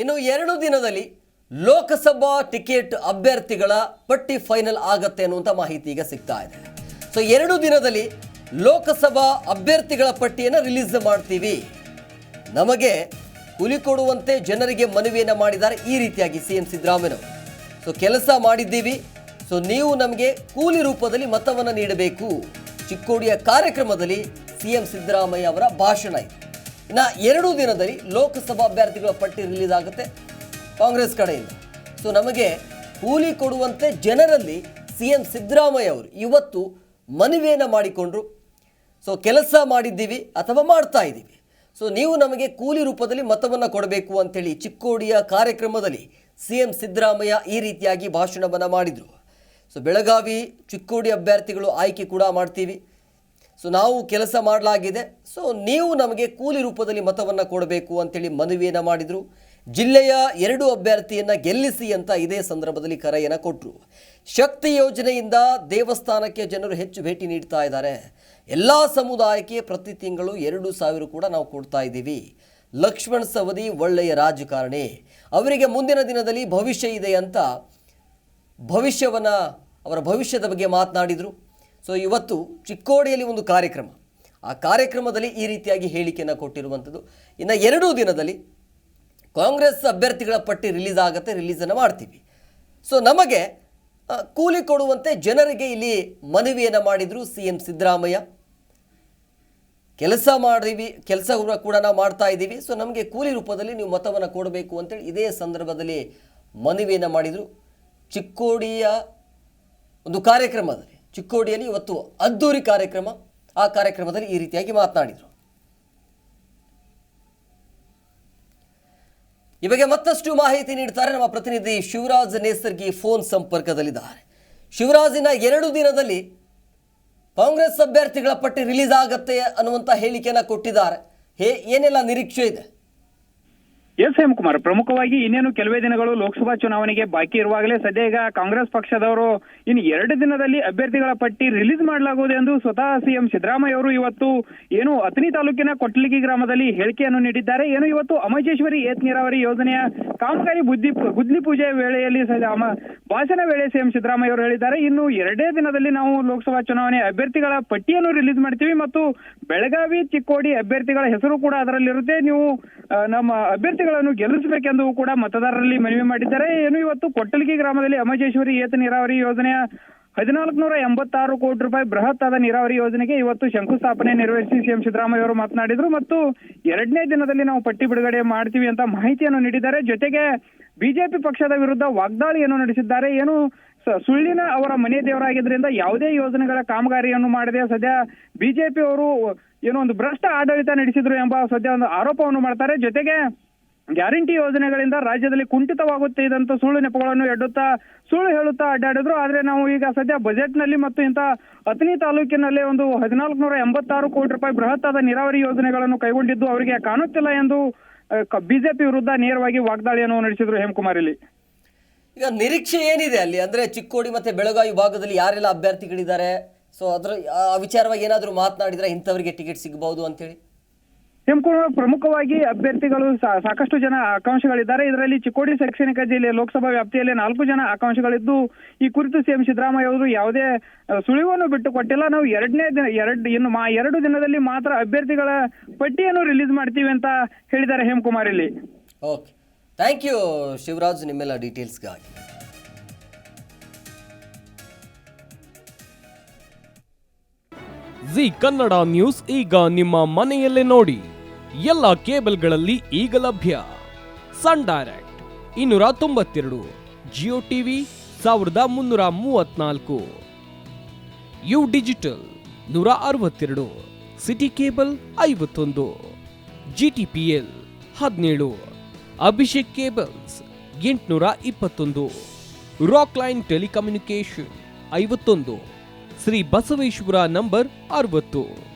ಇನ್ನು ಎರಡು ದಿನದಲ್ಲಿ ಲೋಕಸಭಾ ಟಿಕೆಟ್ ಅಭ್ಯರ್ಥಿಗಳ ಪಟ್ಟಿ ಫೈನಲ್ ಆಗತ್ತೆ ಅನ್ನುವಂಥ ಮಾಹಿತಿ ಈಗ ಸಿಗ್ತಾ ಇದೆ. ಸೊ ಎರಡು ದಿನದಲ್ಲಿ ಲೋಕಸಭಾ ಅಭ್ಯರ್ಥಿಗಳ ಪಟ್ಟಿಯನ್ನು ರಿಲೀಸ್ ಮಾಡ್ತೀವಿ. ನಮಗೆ ಹುಲಿ ಕೊಡುವಂತೆ ಜನರಿಗೆ ಮನವಿಯನ್ನು ಮಾಡಿದ್ದಾರೆ ಈ ರೀತಿಯಾಗಿ ಸಿ ಎಂ ಸಿದ್ದರಾಮಯ್ಯನವರು. ಸೊ ಕೆಲಸ ಮಾಡಿದ್ದೀವಿ. ಸೊ ನೀವು ನಮಗೆ ಕೂಲಿ ರೂಪದಲ್ಲಿ ಮತವನ್ನು ನೀಡಬೇಕು. ಚಿಕ್ಕೋಡಿಯ ಕಾರ್ಯಕ್ರಮದಲ್ಲಿ ಸಿ ಎಂ ಸಿದ್ದರಾಮಯ್ಯ ಅವರ ಭಾಷಣ ಇದೆ. ಇನ್ನು ಎರಡು ದಿನದಲ್ಲಿ ಲೋಕಸಭಾ ಅಭ್ಯರ್ಥಿಗಳ ಪಟ್ಟಿ ರಿಲೀಸ್ ಆಗುತ್ತೆ ಕಾಂಗ್ರೆಸ್ ಕಡೆಯಿಂದ. ಸೊ ನಮಗೆ ಕೂಲಿ ಕೊಡುವಂತೆ ಜನರಲ್ಲಿ ಸಿ ಎಂ ಸಿದ್ದರಾಮಯ್ಯ ಅವರು ಇವತ್ತು ಮನವಿಯನ್ನು ಮಾಡಿಕೊಂಡ್ರು. ಸೊ ಕೆಲಸ ಮಾಡಿದ್ದೀವಿ ಅಥವಾ ಮಾಡ್ತಾ ಇದ್ದೀವಿ. ಸೊ ನೀವು ನಮಗೆ ಕೂಲಿ ರೂಪದಲ್ಲಿ ಮತವನ್ನು ಕೊಡಬೇಕು ಅಂತೇಳಿ ಚಿಕ್ಕೋಡಿಯ ಕಾರ್ಯಕ್ರಮದಲ್ಲಿ ಸಿ ಎಂ ಸಿದ್ದರಾಮಯ್ಯ ಈ ರೀತಿಯಾಗಿ ಭಾಷಣವನ್ನು ಮಾಡಿದರು. ಸೊ ಬೆಳಗಾವಿ ಚಿಕ್ಕೋಡಿ ಅಭ್ಯರ್ಥಿಗಳು ಆಯ್ಕೆ ಕೂಡ ಮಾಡ್ತೀವಿ. ಸೊ ನಾವು ಕೆಲಸ ಮಾಡಲಾಗಿದೆ. ಸೊ ನೀವು ನಮಗೆ ಕೂಲಿ ರೂಪದಲ್ಲಿ ಮತವನ್ನು ಕೊಡಬೇಕು ಅಂತೇಳಿ ಮನವಿಯನ್ನು ಮಾಡಿದರು. ಜಿಲ್ಲೆಯ ಎರಡು ಅಭ್ಯರ್ಥಿಯನ್ನು ಗೆಲ್ಲಿಸಿ ಅಂತ ಇದೇ ಸಂದರ್ಭದಲ್ಲಿ ಕರೆಯನ್ನು ಕೊಟ್ಟರು ಶಕ್ತಿ ಯೋಜನೆಯಿಂದ ದೇವಸ್ಥಾನಕ್ಕೆ ಜನರು ಹೆಚ್ಚು ಭೇಟಿ ನೀಡ್ತಾ ಇದ್ದಾರೆ. ಎಲ್ಲ ಸಮುದಾಯಕ್ಕೆ ಪ್ರತಿ ತಿಂಗಳು ಎರಡು ಸಾವಿರ ಕೂಡ ನಾವು ಕೊಡ್ತಾ ಇದ್ದೀವಿ. ಲಕ್ಷ್ಮಣ್ ಸವದಿ ಒಳ್ಳೆಯ ರಾಜಕಾರಣಿ. ಅವರಿಗೆ ಮುಂದಿನ ದಿನದಲ್ಲಿ ಭವಿಷ್ಯ ಇದೆ ಅಂತ ಭವಿಷ್ಯವನ್ನು, ಅವರ ಭವಿಷ್ಯದ ಬಗ್ಗೆ ಮಾತನಾಡಿದರು. ಸೊ ಇವತ್ತು ಚಿಕ್ಕೋಡಿಯಲ್ಲಿ ಒಂದು ಕಾರ್ಯಕ್ರಮ. ಆ ಕಾರ್ಯಕ್ರಮದಲ್ಲಿ ಈ ರೀತಿಯಾಗಿ ಹೇಳಿಕೆಯನ್ನು ಕೊಟ್ಟಿರುವಂಥದ್ದು. ಇನ್ನು ಎರಡೂ ದಿನದಲ್ಲಿ ಕಾಂಗ್ರೆಸ್ ಅಭ್ಯರ್ಥಿಗಳ ಪಟ್ಟಿ ರಿಲೀಸ್ ಆಗುತ್ತೆ ರಿಲೀಸನ್ನು ಮಾಡ್ತೀವಿ. ಸೊ ನಮಗೆ ಕೂಲಿ ಕೊಡುವಂತೆ ಜನರಿಗೆ ಇಲ್ಲಿ ಮನವಿಯನ್ನು ಮಾಡಿದರು ಸಿ ಎಂ ಸಿದ್ದರಾಮಯ್ಯ. ಕೆಲಸ ಮಾಡಿವಿ ಕೆಲಸ ಕೂಡ ನಾವು ಮಾಡ್ತಾ ಇದ್ದೀವಿ. ಸೊ ನಮಗೆ ಕೂಲಿ ರೂಪದಲ್ಲಿ ನೀವು ಮತವನ್ನು ಕೊಡಬೇಕು ಅಂತೇಳಿ ಇದೇ ಸಂದರ್ಭದಲ್ಲಿ ಮನವಿಯನ್ನು ಮಾಡಿದರು. ಚಿಕ್ಕೋಡಿಯ ಒಂದು ಕಾರ್ಯಕ್ರಮದಲ್ಲಿ ಚಿಕ್ಕೋಡಿಯಲ್ಲಿ ಇವತ್ತು ಅದ್ದೂರಿ ಕಾರ್ಯಕ್ರಮ, ಆ ಕಾರ್ಯಕ್ರಮದಲ್ಲಿ ಈ ರೀತಿಯಾಗಿ ಮಾತನಾಡಿದರು. ಈ ಬಗ್ಗೆ ಮತ್ತಷ್ಟು ಮಾಹಿತಿ ನೀಡ್ತಾರೆ ನಮ್ಮ ಪ್ರತಿನಿಧಿ ಶಿವರಾಜ್ ನೇಸರ್ಗಿ ಫೋನ್ ಸಂಪರ್ಕದಲ್ಲಿದ್ದಾರೆ. ಶಿವರಾಜಿನ ಎರಡು ದಿನದಲ್ಲಿ ಕಾಂಗ್ರೆಸ್ ಅಭ್ಯರ್ಥಿಗಳ ಪಟ್ಟಿ ರಿಲೀಸ್ ಆಗತ್ತೆ ಅನ್ನುವಂಥ ಹೇಳಿಕೆಯನ್ನು ಕೊಟ್ಟಿದ್ದಾರೆ. ಹೇ, ಏನೆಲ್ಲ ನಿರೀಕ್ಷೆ ಇದೆ? ಎಸ್ ಹೇಮಕುಮಾರ್ ಪ್ರಮುಖವಾಗಿ ಇನ್ನೇನು ಕೆಲವೇ ದಿನಗಳು ಲೋಕಸಭಾ ಚುನಾವಣೆಗೆ ಬಾಕಿ ಇರುವಾಗಲೇ ಸದ್ಯ ಈಗ ಕಾಂಗ್ರೆಸ್ ಪಕ್ಷದವರು ಇನ್ನು ಎರಡು ದಿನದಲ್ಲಿ ಅಭ್ಯರ್ಥಿಗಳ ಪಟ್ಟಿ ರಿಲೀಸ್ ಮಾಡಲಾಗುವುದು ಎಂದು ಸ್ವತಃ ಸಿಎಂ ಸಿದ್ದರಾಮಯ್ಯ ಅವರು ಇವತ್ತು ಏನು ಅಥಣಿ ತಾಲೂಕಿನ ಕೊಟ್ಲಿಗಿ ಗ್ರಾಮದಲ್ಲಿ ಹೇಳಿಕೆಯನ್ನು ನೀಡಿದ್ದಾರೆ. ಏನು ಇವತ್ತು ಅಮಜೇಶ್ವರಿ ಏತ್ ನೀರಾವರಿ ಯೋಜನೆಯ ಕಾಮಗಾರಿ ಬುದ್ಧಿ ಗುದ್ಲಿ ಪೂಜೆ ವೇಳೆಯಲ್ಲಿ ಭಾಷಣ ವೇಳೆ ಸಿಎಂ ಸಿದ್ದರಾಮಯ್ಯ ಅವರು ಹೇಳಿದ್ದಾರೆ. ಇನ್ನು ಎರಡೇ ದಿನದಲ್ಲಿ ನಾವು ಲೋಕಸಭಾ ಚುನಾವಣೆ ಅಭ್ಯರ್ಥಿಗಳ ಪಟ್ಟಿಯನ್ನು ರಿಲೀಸ್ ಮಾಡ್ತೀವಿ ಮತ್ತು ಬೆಳಗಾವಿ ಚಿಕ್ಕೋಡಿ ಅಭ್ಯರ್ಥಿಗಳ ಹೆಸರು ಕೂಡ ಅದರಲ್ಲಿರುತ್ತೆ. ನೀವು ನಮ್ಮ ನಮ್ಮ ಅಭ್ಯರ್ಥಿಗಳನ್ನು ಗೆಲ್ಲಿಸಬೇಕೆಂದು ಕೂಡ ಮತದಾರರಲ್ಲಿ ಮನವಿ ಮಾಡಿದ್ದಾರೆ. ಏನು ಇವತ್ತು ಕೊಟ್ಟಲಿಗಿ ಗ್ರಾಮದಲ್ಲಿ ಅಮಜೇಶ್ವರಿ ಏತ ನೀರಾವರಿ ಯೋಜನೆಯ ಹದಿನಾಲ್ಕು ನೂರ ಎಂಬತ್ತಾರು ಕೋಟಿ ರೂಪಾಯಿ ಬೃಹತ್ ಆದ ನೀರಾವರಿ ಯೋಜನೆಗೆ ಇವತ್ತು ಶಂಕುಸ್ಥಾಪನೆ ನೆರವೇರಿಸಿ ಸಿಎಂ ಸಿದ್ದರಾಮಯ್ಯ ಅವರು ಮಾತನಾಡಿದ್ರು. ಮತ್ತು ಎರಡನೇ ದಿನದಲ್ಲಿ ನಾವು ಪಟ್ಟಿ ಬಿಡುಗಡೆ ಮಾಡ್ತೀವಿ ಅಂತ ಮಾಹಿತಿಯನ್ನು ನೀಡಿದ್ದಾರೆ. ಜೊತೆಗೆ ಬಿಜೆಪಿ ಪಕ್ಷದ ವಿರುದ್ಧ ವಾಗ್ದಾಳಿಯನ್ನು ನಡೆಸಿದ್ದಾರೆ. ಏನು ಸುಳ್ಳಿನ ಅವರ ಮನೆ ದೇವರಾಗಿದ್ದರಿಂದ ಯಾವುದೇ ಯೋಜನೆಗಳ ಕಾಮಗಾರಿಯನ್ನು ಮಾಡದೆ ಸದ್ಯ ಬಿಜೆಪಿ ಅವರು ಏನೋ ಒಂದು ಭ್ರಷ್ಟ ಆಡಳಿತ ನಡೆಸಿದ್ರು ಎಂಬ ಸದ್ಯ ಒಂದು ಆರೋಪವನ್ನು ಮಾಡ್ತಾರೆ. ಜೊತೆಗೆ ಗ್ಯಾರಂಟಿ ಯೋಜನೆಗಳಿಂದ ರಾಜ್ಯದಲ್ಲಿ ಕುಂಠಿತವಾಗುತ್ತೆ ಇದಂತ ಸುಳ್ಳು ನೆಪಗಳನ್ನು ಎಡ್ಡುತ್ತಾ ಸುಳ್ಳು ಹೇಳುತ್ತಾ ಅಡ್ಡಾಡಿದ್ರು. ಆದ್ರೆ ನಾವು ಈಗ ಸದ್ಯ ಬಜೆಟ್ನಲ್ಲಿ ಮತ್ತು ಇಂಥ ಅಥಣಿ ತಾಲೂಕಿನಲ್ಲಿ ಒಂದು ಹದಿನಾಲ್ಕು ನೂರ ಎಂಬತ್ತಾರು ಕೋಟಿ ರೂಪಾಯಿ ಬೃಹತ್ ಆದ ನೀರಾವರಿ ಯೋಜನೆಗಳನ್ನು ಕೈಗೊಂಡಿದ್ದು ಅವರಿಗೆ ಕಾಣುತ್ತಿಲ್ಲ ಎಂದು ಬಿಜೆಪಿ ವಿರುದ್ಧ ನೇರವಾಗಿ ವಾಗ್ದಾಳಿಯನ್ನು ನಡೆಸಿದ್ರು ಹೇಮಕುಮಾರ್ ಇಲ್ಲಿ. ಈಗ ನಿರೀಕ್ಷೆ ಏನಿದೆ ಅಲ್ಲಿ? ಅಂದ್ರೆ ಚಿಕ್ಕೋಡಿ ಮತ್ತೆ ಬೆಳಗಾವಿ ಭಾಗದಲ್ಲಿ ಯಾರೆಲ್ಲ ಅಭ್ಯರ್ಥಿಗಳಿದ್ದಾರೆ? ಸೊ ಅದ್ರ ವಿಚಾರವಾಗಿ ಏನಾದರೂ ಮಾತನಾಡಿದ್ರೆ ಇಂಥವರಿಗೆ ಟಿಕೆಟ್ ಸಿಗಬಹುದು ಅಂತೇಳಿ. ಹೇಮಕುಮಾರ್ ಪ್ರಮುಖವಾಗಿ ಅಭ್ಯರ್ಥಿಗಳು ಸಾಕಷ್ಟು ಜನ ಆಕಾಂಕ್ಷಿಗಳಿದ್ದಾರೆ. ಇದರಲ್ಲಿ ಚಿಕ್ಕೋಡಿ ಶೈಕ್ಷಣಿಕ ಜಿಲ್ಲೆ ಲೋಕಸಭಾ ವ್ಯಾಪ್ತಿಯಲ್ಲಿ ನಾಲ್ಕು ಜನ ಆಕಾಂಕ್ಷಿಗಳಿದ್ದು ಈ ಕುರಿತು ಸಿಎಂ ಸಿದ್ದರಾಮಯ್ಯ ಅವರು ಯಾವುದೇ ಸುಳಿವನ್ನು ಬಿಟ್ಟು ಕೊಟ್ಟಿಲ್ಲ ನಾವು ಎರಡನೇ ದಿನ ಎರಡು ಇನ್ನು ಮಾ ಎರಡು ದಿನದಲ್ಲಿ ಮಾತ್ರ ಅಭ್ಯರ್ಥಿಗಳ ಪಟ್ಟಿಯನ್ನು ರಿಲೀಸ್ ಮಾಡ್ತೀವಿ ಅಂತ ಹೇಳಿದ್ದಾರೆ ಹೇಮಕುಮಾರ್ ಇಲ್ಲಿ. ಓಕೆ. ಥ್ಯಾಂಕ್ ಯು ಶಿವರಾಜ್ ನಿಮ್ಮೆಲ್ಲ ಡೀಟೇಲ್ಸ್ಗಾಗಿ ಜಿ ಕನ್ನಡ ನ್ಯೂಸ್ ಈಗ ನಿಮ್ಮ ಮನೆಯಲ್ಲೇ ನೋಡಿ. ಎಲ್ಲ ಕೇಬಲ್ಗಳಲ್ಲಿ ಈಗ ಲಭ್ಯ. ಸನ್ ಡೈರೆಕ್ಟ್ ಇನ್ನೂರ ತೊಂಬತ್ತೆರಡು ಜಿಯೋ ಟಿವಿ ಸಾವಿರದ ಮುನ್ನೂರ ಮೂವತ್ನಾಲ್ಕು ಯು ಡಿಜಿಟಲ್ ನೂರ ಅರವತ್ತೆರಡು ಸಿಟಿ ಕೇಬಲ್ ಐವತ್ತೊಂದು ಜಿ ಟಿ ಪಿ ಎಲ್ ಹದಿನೇಳು, ಅಭಿಷೇಕ್ ಕೇಬಲ್ಸ್ ಎಂಟುನೂರ ಇಪ್ಪತ್ತೊಂದು ರಾಕ್ ಲೈನ್ ಟೆಲಿಕಮ್ಯುನಿಕೇಶನ್ ಐವತ್ತೊಂದು, ಶ್ರೀ ಬಸವೇಶ್ವರ ನಂಬರ್ ಅರವತ್ತು.